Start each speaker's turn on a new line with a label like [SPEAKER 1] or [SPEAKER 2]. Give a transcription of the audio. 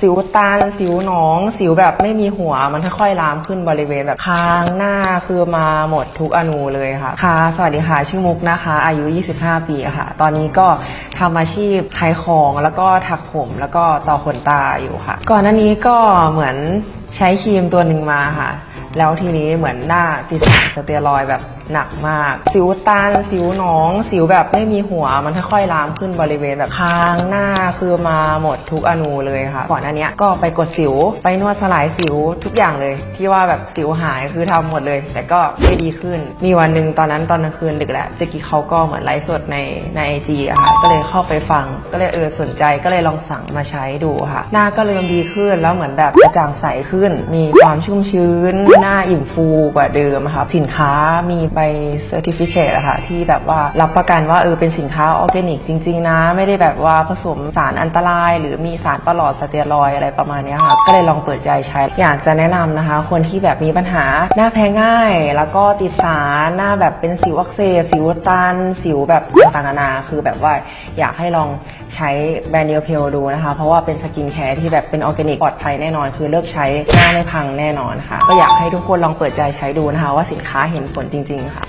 [SPEAKER 1] สิวตาสิวหนอง สิวแบบไม่มีหัวมันค่อยๆลามขึ้นบริเวณแบบคางหน้าคือมาหมดทุกอนูเลยค่ะค่ะ สวัสดีค่ะ ชื่อมุกนะคะ อายุ 25 ปีค่ะ ตอนนี้ก็ทำอาชีพขายของแล้วก็ถักผมแล้วก็ต่อขนตาอยู่ค่ะ ก่อนหน้านี้ก็เหมือนใช้ครีมตัวหนึ่งมาค่ะ แล้วทีนี้เหมือนหน้าติดสารสเตียรอยแบบหนักมาก สิวตันสิวหนอง สิวแบบไม่มีหัวมันค่อยๆลามขึ้นบริเวณแบบคางหน้าคือมาหมดทุกอนูเลยค่ะ ก่อนหน้านี้ก็ไปกดสิวไปนวดสลายสิวทุกอย่างเลย ที่ว่าแบบสิวหายคือทำหมดเลย แต่ก็ไม่ดีขึ้น มีวันหนึ่งตอนนั้นตอนกลางคืนดึกแหละเจกี้เขาก็เหมือนไลฟ์สดในในไอจีอะค่ะก็เลยเข้าไปฟังก็เลยเออสนใจก็เลยลองสั่งมาใช้ดูค่ะ หน้าก็เริ่มดีขึ้นแล้วเหมือนแบบกระจ่างใสขึ้น มีความชุ่มชื้นหน้าอิ่มฟูกว่าเดิมค่ะสินค้ามีใบเซอร์ติฟิเคตอะค่ะที่แบบว่ารับประกันว่าเออเป็นสินค้าออร์แกนิกจริง ๆ นะ ไม่ได้แบบว่าผสมสารอันตราย หรือมีสารประหลอดสเตียรอยอะไรประมาณนี้ค่ะก็เลยลองเปิดใจใช้ อยากจะแนะนำนะคะ คนที่แบบมีปัญหาหน้าแพ้ง่าย แล้วก็ติดสารหน้าแบบเป็นสิวอักเสบสิวตัน สิวแบบต่างๆนานาคือแบบว่าอยากให้ลองใช้แบรนด์เดียวเพลดูนะคะ เพราะว่าเป็นสกินแคร์ที่แบบเป็นออร์แกนิกปลอดภัยแน่นอน คือเลิกใช้หน้าไม่พังแน่นอนค่ะ ก็อยากให้ทุกคนลองเปิดใจใช้ดูนะคะ ว่าสินค้าเห็นผลจริง ๆ ค่ะ